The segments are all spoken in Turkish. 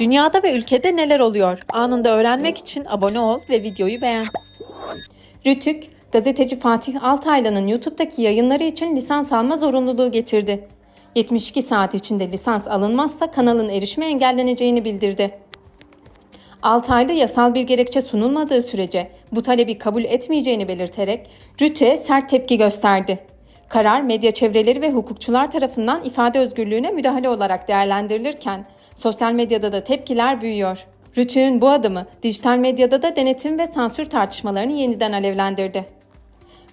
Dünyada ve ülkede neler oluyor? Anında öğrenmek için abone ol ve videoyu beğen. Rütük, gazeteci Fatih Altaylı'nın YouTube'daki yayınları için lisans alma zorunluluğu getirdi. 72 saat içinde lisans alınmazsa kanalın erişime engelleneceğini bildirdi. Altaylı yasal bir gerekçe sunulmadığı sürece bu talebi kabul etmeyeceğini belirterek Rütü'ye sert tepki gösterdi. Karar medya çevreleri ve hukukçular tarafından ifade özgürlüğüne müdahale olarak değerlendirilirken sosyal medyada da tepkiler büyüyor. Rütü'nün bu adımı dijital medyada da denetim ve sansür tartışmalarını yeniden alevlendirdi.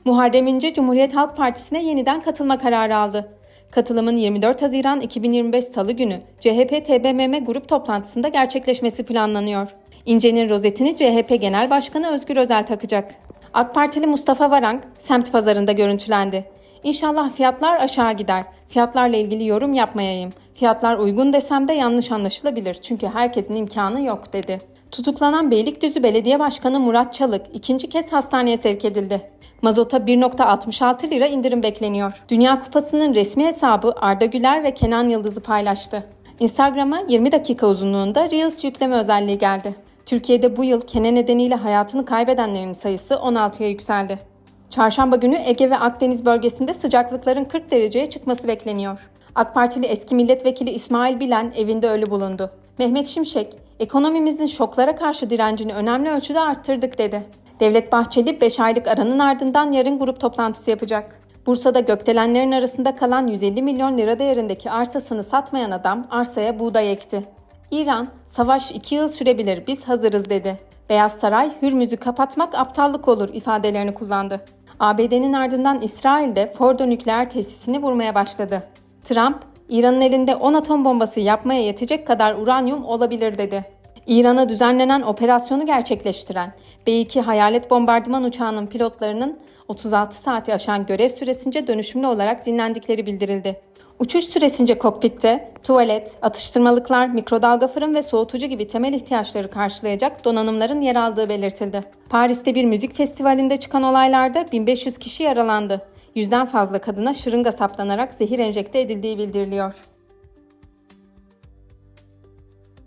Muharrem İnce Cumhuriyet Halk Partisi'ne yeniden katılma kararı aldı. Katılımın 24 Haziran 2025 Salı günü CHP TBMM grup toplantısında gerçekleşmesi planlanıyor. İnce'nin rozetini CHP Genel Başkanı Özgür Özel takacak. AK Partili Mustafa Varank semt pazarında görüntülendi. İnşallah fiyatlar aşağı gider. Fiyatlarla ilgili yorum yapmayayım. Fiyatlar uygun desem de yanlış anlaşılabilir çünkü herkesin imkanı yok dedi. Tutuklanan Beylikdüzü Belediye Başkanı Murat Çalık ikinci kez hastaneye sevk edildi. Mazota 1.66 lira indirim bekleniyor. Dünya Kupası'nın resmi hesabı Arda Güler ve Kenan Yıldız'ı paylaştı. Instagram'a 20 dakika uzunluğunda Reels yükleme özelliği geldi. Türkiye'de bu yıl kene nedeniyle hayatını kaybedenlerin sayısı 16'ya yükseldi. Çarşamba günü Ege ve Akdeniz bölgesinde sıcaklıkların 40 dereceye çıkması bekleniyor. AK Partili eski milletvekili İsmail Bilen evinde ölü bulundu. Mehmet Şimşek, ekonomimizin şoklara karşı direncini önemli ölçüde arttırdık dedi. Devlet Bahçeli 5 aylık aranın ardından yarın grup toplantısı yapacak. Bursa'da gökdelenlerin arasında kalan 150 milyon lira değerindeki arsasını satmayan adam arsaya buğday ekti. İran, savaş 2 yıl sürebilir biz hazırız dedi. Beyaz Saray, Hürmüz'ü kapatmak aptallık olur ifadelerini kullandı. ABD'nin ardından İsrail'de Fordo nükleer tesisini vurmaya başladı. Trump, İran'ın elinde 10 atom bombası yapmaya yetecek kadar uranyum olabilir dedi. İran'a düzenlenen operasyonu gerçekleştiren B-2 hayalet bombardıman uçağının pilotlarının 36 saati aşan görev süresince dönüşümlü olarak dinlendikleri bildirildi. Uçuş süresince kokpitte tuvalet, atıştırmalıklar, mikrodalga fırın ve soğutucu gibi temel ihtiyaçları karşılayacak donanımların yer aldığı belirtildi. Paris'te bir müzik festivalinde çıkan olaylarda 1500 kişi yaralandı. Yüzden fazla kadına şırınga saplanarak zehir enjekte edildiği bildiriliyor.